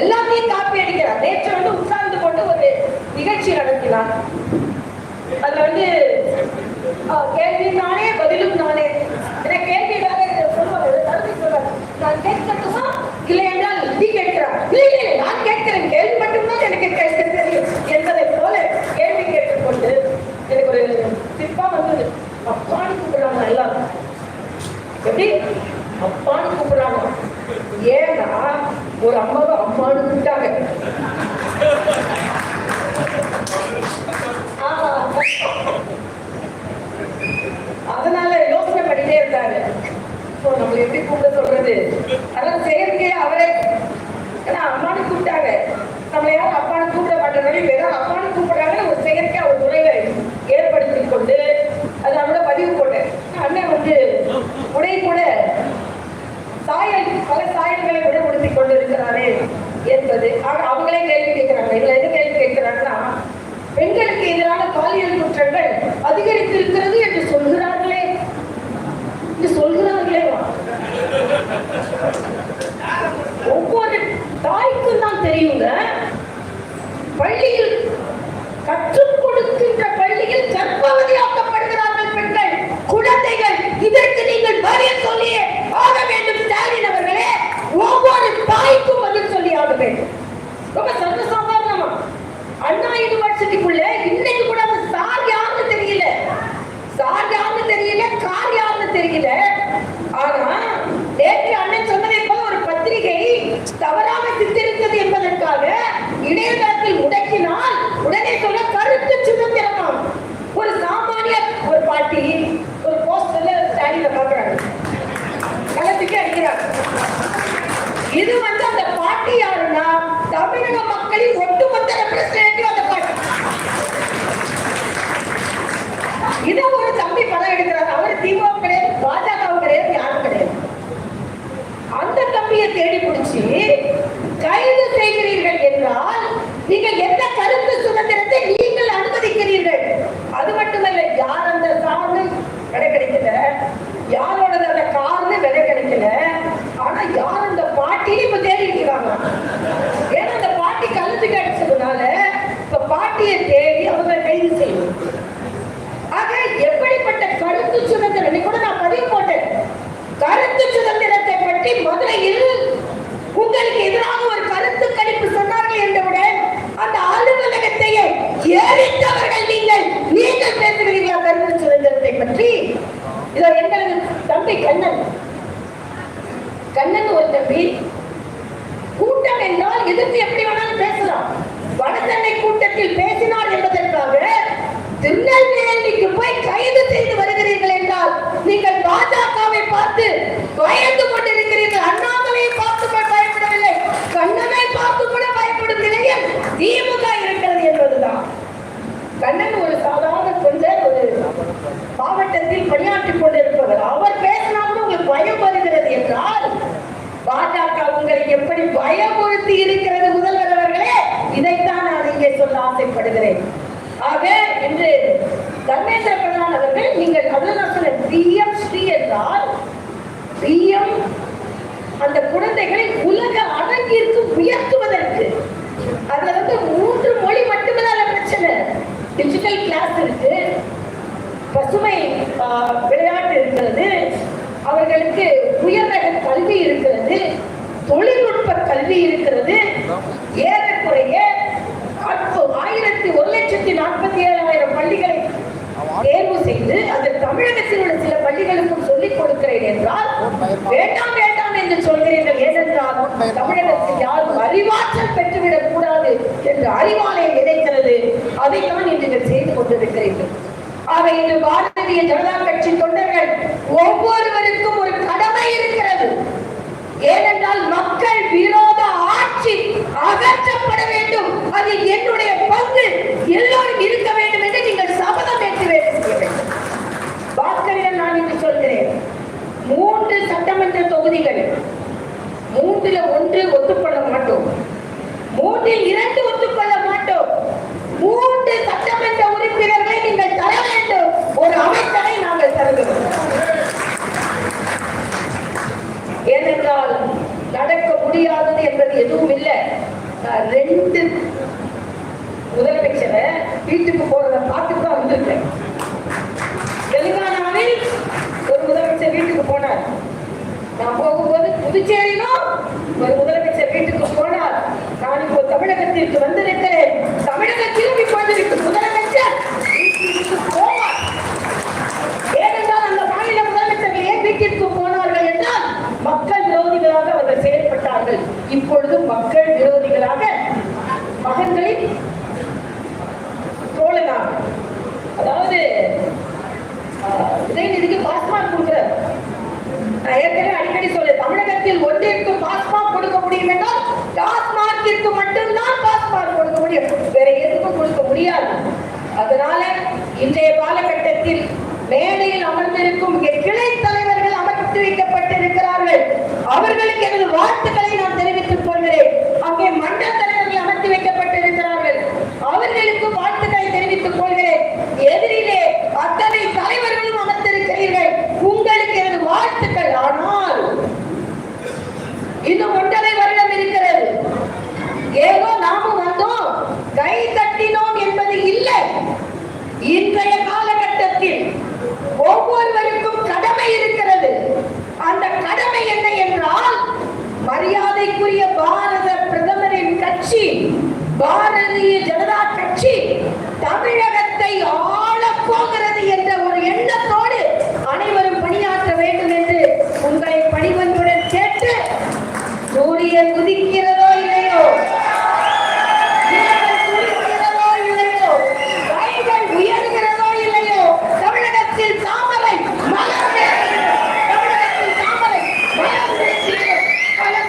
எல்லாத்தையும் காப்பி அடிக்கிறார். நேற்று வந்து உட்கார்ந்து கொண்டு ஒரு நிகழ்ச்சி நடத்தினார். அதுல வந்து கேள்வி நானே பதிலும் நானே. என கேள்வி வேற சொல்லுவாங்க கருத்து சொல்லுவாங்க நான் கேட்கட்டுமா? இல்லை என்றால் நீ கேட்கிறார் இல்லை இல்லை நான் கேட்கிறேன். கேள்வி மட்டும்தான் எனக்கு கேட்க தெரியும். என்பதை போல கேள்வி கேட்டுக்கொண்டு எனக்கு ஒரு சிற்பா வந்து அப்பான்னு கூப்பிடுறாங்க எல்லாரும். எப்படி? அப்பான்னு கூப்பிடுறாங்க. ஏன்னா ஒரு அம்மாவை அம்மான்னு விட்டாங்க ஆமா. அதனால யோசனை பண்ணிட்டே இருந்தாரு. இப்போ நம்ம எப்படி கூப்பிட சொல்றது? அதெல்லாம் செயற்கையா அவரே. ஏன்னா அம்மானு கூப்பிட்டாங்க. நம்மள யாரும் அப்பானு கூப்பிட மாட்டேன் வெறும் அப்பான்னு கூப்பிட்டு இதற்கு நீங்கள் பதில் சொல்லியே ஆக வேண்டும் ஸ்டாலின் அவர்களே. ஒவ்வொரு தாய்க்கும் பதில் சொல்லி ஆக வேண்டும். ரொம்ப சர்வசாதாரணமா அண்ணா யூனிவர்சிட்டிக்குள்ள இன்னைக்கு கூட அந்த சார் யாருன்னு தெரியல. சார் யாருன்னு தெரியல கார் யாருன்னு தெரியல. ஆனா நேற்று அண்ணன் சொன்னதை போல ஒரு பத்திரிகை தவறாக சித்தரித்தது என்பதற்காக இடையில் முடக்கினால் உடனே சொல்ல கருத்து சுதந்திரமாம் ஒரு சாமானிய ஒரு பாட்டி ஒரு போஸ்டர்ல ஸ்டாலின பாக்குறாங்க களத்துக்கு அடிக்கிறாங்க இது வந்து அந்த பாட்டி யாருன்னா தமிழக மக்களின் ஒட்டுமொத்த ரெப்ரசன்டேட்டிவ் அந்த பாட்டி இதை ஒரு தம்பி படம் எடுக்கிறார் அவர் திமுக கிடையாது பாஜக கிடையாது யாரும் கிடையாது அந்த தம்பியை தேடி பிடிச்சி கைது செய்கிறீர்கள் என்றால் நீங்கள் எந்த கருத்து சுதந்திரத்தை நீங்கள் அனுமதிக்கிறீர்கள் அது மட்டுமல்ல யார் அந்த சார்ந்து விலை கிடைக்கல யாரோட அந்த கார்னு விலை கிடைக்கல ஆனா யார் அந்த பாட்டின்னு இப்ப தேடி இருக்கிறாங்க ஏன்னா அந்த பாட்டி கழுத்துக்கு அடிச்சதுனால இப்ப பாட்டியை தேடி அவங்க கைது செய்யணும் ஆக எப்படிப்பட்ட கருத்து சுதந்திரம் இன்னைக்கு கூட நான் பதிவு போட்டேன் கருத்து சுதந்திரத்தை பற்றி மதுரையில் உங்களுக்கு எதிராக ஒரு கருத்து கணிப்பு சொன்னார்கள் என்றவுடன் அந்த அலுவலகத்தையே ஏறித்தவர்கள் நீங்கள் நீங்கள் பேசுகிறீர்களா? கருத்து சுதந்திரத்தை பற்றி. இதோ எங்களது தம்பி கண்ணன். கண்ணன் ஒரு தம்பி. கூட்டம் என்றால் எதிர்த்து எப்படி வேணாலும் பேசலாம். வடசென்னை கூட்டத்தில் பேசினார் என்பதற்காக திருநெல்வேலிக்கு போய் கைது செய்து வருகிறீர்கள் என்றால் நீங்கள் பாஜகவை பார்த்து பயந்து கொண்டிருக்கிறீர்கள் அண்ணாமலையை பார்த்து கூட பயப்படவில்லை கண்ணனை பார்த்து கூட பயப்படும் நிலையில் திமுக இருக்கிறது என்பதுதான். கண்ணன் ஒரு சாதாரண கொஞ்சம் ஒரு மாவட்டத்தில் பணியாற்றிக் கொண்டிருப்பவர். அவர் பேசினாலும் உங்களுக்கு பயம் வருகிறது என்றால் பாஜக உங்களை எப்படி பயமுறுத்தி இருக்கிறது முதல்வர் அவர்களே இதைத்தான் நான் இங்கே சொல்ல ஆசைப்படுகிறேன். ஆக இன்று தர்மேந்திர பிரதான் அவர்கள் நீங்கள் அதுல நான் சொன்ன பிஎம் ஸ்ரீ என்றால் பிஎம் அந்த குழந்தைகளை உலக அரங்கிற்கு உயர்த்துவதற்கு. அதுல வந்து மூன்று மொழி மட்டுமல்ல பிரச்சனை. டிஜிட்டல் கிளாஸ் இருக்கு. பசுமை விளையாட்டு இருக்கிறது. அவர்களுக்கு உயர்ரக கல்வி இருக்கிறது. தொழில்நுட்ப கல்வி இருக்கிறது. ஏறக்குறைய ஆயிரத்தி ஒரு லட்சத்தி நாற்பத்தி ஏழாயிரம் பள்ளிகளை தேர்வு செய்து அது தமிழகத்தில் உள்ள சில பள்ளிகளுக்கும் சொல்லிக் கொடுக்கிறேன் என்றால் வேண்டாம் வேண்டாம் என்று சொல்கிறீர்கள் ஏனென்றால் தமிழகத்தில் யாரும் அறிவாற்றல் பெற்றுவிடக் கூடாது என்று அறிவாலயம் நினைக்கிறது அதைத்தான் இன்று நீங்கள் செய்து கொண்டிருக்கிறீர்கள் ஆக இன்று பாரதிய ஜனதா கட்சி தொண்டர்கள் ஒவ்வொருவருக்கும் ஒரு கடமை இருக்கிறது. ஏனென்றால் மக்கள் விரோத ஆட்சி அகற்றப்பட வேண்டும் அதில் என்னுடைய பங்கு எல்லோரும் இருக்க வேண்டும் என்று நீங்கள் சபதம் ஏற்று வேலை செய்ய வேண்டும் பாஸ்கரிடம் நான் இன்று சொல்கிறேன் மூன்று சட்டமன்ற தொகுதிகள் மூன்றுல ஒன்று ஒத்துக்கொள்ள மாட்டோம் மூன்றில் இரண்டு ஒத்துக்கொள்ள மாட்டோம் மூன்று சட்டமன்ற உறுப்பினர்களை நீங்கள் தர வேண்டும் ஒரு அமைச்சரை நாங்கள் தருகிறோம் ஏனென்றால் நடக்க முடியாதது என்பது எதுவும் இல்லை நான் ரெண்டு முதலமைச்சரை வீட்டுக்கு போறத பார்த்துட்டு தான் வந்திருக்கேன் தெலுங்கானாவில் ஒரு முதலமைச்சர் வீட்டுக்கு போனார் நான் போகும்போது புதுச்சேரியிலும் ஒரு முதலமைச்சர் வீட்டுக்கு போனார் நான் இப்போ தமிழகத்திற்கு வந்திருக்கிறேன். தமிழகத்திலும் இப்போது முதலமைச்சர் வீட்டிற்கு போவார். ஏனென்றால் அந்த மாநில முதலமைச்சர்கள் ஏன் வீட்டிற்கு போனார்கள் என்றால் மக்கள் விரோதிகளாக அவர்கள் செயல்பட்டார்கள். இப்பொழுது மக்கள் விரோதிகளாக மகன்களின் தோழனாக அதாவது இதை இதுக்கு பாஸ்மார்க் கொடுக்கிறார் நான் ஏற்கனவே அடிக்கடி சொல்ல தமிழகத்தில் ஒன்றிற்கு பாஸ்மார்க் கொடுக்க முடியும் என்றால் டாஸ்மார்க்கிற்கு மட்டும்தான் பாஸ்மார்க் வேற எதுக்கும் கொடுக்க முடியாது. அதனால இன்றைய காலகட்டத்தில் மேடையில் அமர்ந்திருக்கும் கிளை தலைவர்கள் அமர்த்தி வைக்கப்பட்டிருக்கிறார்கள். அவர்களுக்கு எனது வாழ்த்துக்களை நான் தெரிவித்துக் கொள்கிறேன். அங்கே மண்டல தலைவர்கள் அமர்த்தி வைக்கப்பட்டிருக்கிறார்கள். அவர்களுக்கு வாழ்த்துக்களை தெரிவித்துக் கொள்கிறேன். எதிரில் அத்தனை தலைவர்களும் அமர்ந்திருக்கிறீர்கள் உங்களுக்கு எனது வாழ்த்துக்கள் ஆனால் இன்னும் ஒன்றரை வருடம் இருக்கிறது ஏதோ நாமும் வந்தோம் கை தட்டினோம் என்பது இல்லை இன்றைய காலகட்டத்தில் ஒவ்வொருவருக்கும் கடமை இருக்கிறது அந்த கடமை என்ன என்றால் மரியாதைக்குரிய பாரத பிரதமரின் கட்சி பாரதிய ஜனதா கட்சி தமிழகத்தை